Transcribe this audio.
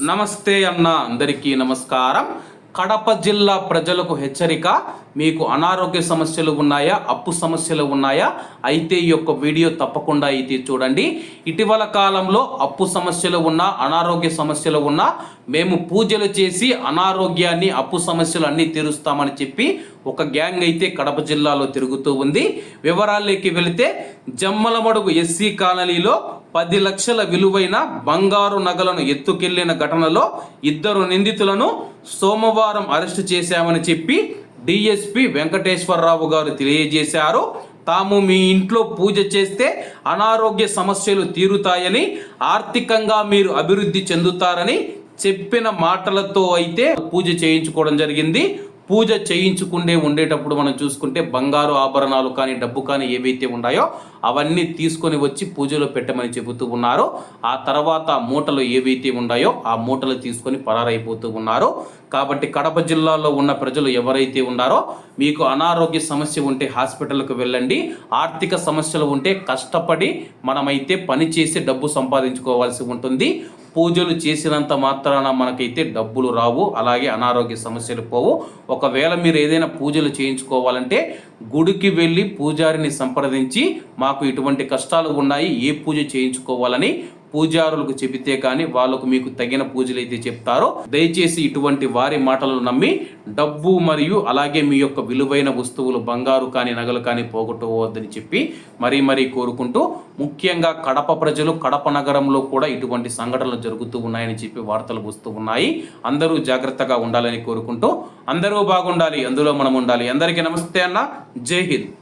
నమస్తే అన్న అందరికీ నమస్కారం. కడప జిల్లా ప్రజలకు హెచ్చరిక మీకు అనారోగ్య సమస్యలు ఉన్నాయా అప్పు సమస్యలు ఉన్నాయా అయితే ఈ యొక్క వీడియో తప్పకుండా అయితే చూడండి. ఇటీవల కాలంలో అప్పు సమస్యలు ఉన్నా అనారోగ్య సమస్యలు ఉన్నా మేము పూజలు చేసి అనారోగ్యాన్ని అప్పు సమస్యలు అన్నీ తీరుస్తామని చెప్పి ఒక గ్యాంగ్ అయితే కడప జిల్లాలో తిరుగుతూ ఉంది. వివరాల్లోకి వెళితే జమ్మలమడుగు ఎస్సీ కాలనీలో పది లక్షల విలువైన బంగారు నగలను ఎత్తుకెళ్ళిన ఘటనలో ఇద్దరు నిందితులను సోమవారం అరెస్టు చేశామని చెప్పి డిఎస్పి వెంకటేశ్వరరావు గారు తెలియజేశారు. తాము మీ ఇంట్లో పూజ చేస్తే అనారోగ్య సమస్యలు తీరుతాయని ఆర్థికంగా మీరు అభివృద్ధి చెందుతారని చెప్పిన మాటలతో అయితే పూజ చేయించుకోవడం జరిగింది. పూజ చేయించుకుండే ఉండేటప్పుడు మనం చూసుకుంటే బంగారు ఆభరణాలు కానీ డబ్బు కానీ ఏవైతే ఉన్నాయో అవన్నీ తీసుకొని వచ్చి పూజలో పెట్టమని చెబుతూ ఉన్నారు. ఆ తర్వాత మూటలు ఏవైతే ఉన్నాయో ఆ మూటలు తీసుకొని పరారైపోతూ ఉన్నారు. కాబట్టి కడప జిల్లాలో ఉన్న ప్రజలు ఎవరైతే ఉన్నారో మీకు అనారోగ్య సమస్య ఉంటే హాస్పిటల్కు వెళ్ళండి. ఆర్థిక సమస్యలు ఉంటే కష్టపడి మనమైతే పనిచేసి డబ్బు సంపాదించుకోవాల్సి ఉంటుంది. పూజలు చేసినంత మాత్రాన మనకైతే డబ్బులు రావు. అలాగే అనారోగ్య సమస్యలు పోవు. ఒకవేళ మీరు ఏదైనా పూజలు చేయించుకోవాలంటే గుడికి వెళ్ళి పూజారిని సంప్రదించి మాకు ఇటువంటి కష్టాలు ఉన్నాయి. ఏ పూజ చేయించుకోవాలని పూజారులకు చెబితే కానీ వాళ్ళకు మీకు తగిన పూజలు అయితే చెప్తారో దయచేసి ఇటువంటి వారి మాటలను నమ్మి డబ్బు మరియు అలాగే మీ యొక్క విలువైన వస్తువులు బంగారు కానీ నగలు కానీ పోగొట్టుకోవద్దని చెప్పి మరీ మరీ కోరుకుంటూ ముఖ్యంగా కడప ప్రజలు కడప నగరంలో కూడా ఇటువంటి సంఘటనలు జరుగుతూ ఉన్నాయని చెప్పి వార్తలు వస్తూ ఉన్నాయి. అందరూ జాగ్రత్తగా ఉండాలని కోరుకుంటూ అందరూ బాగుండాలి అందులో మనం ఉండాలి. అందరికీ నమస్తే అన్న. జై హింద్.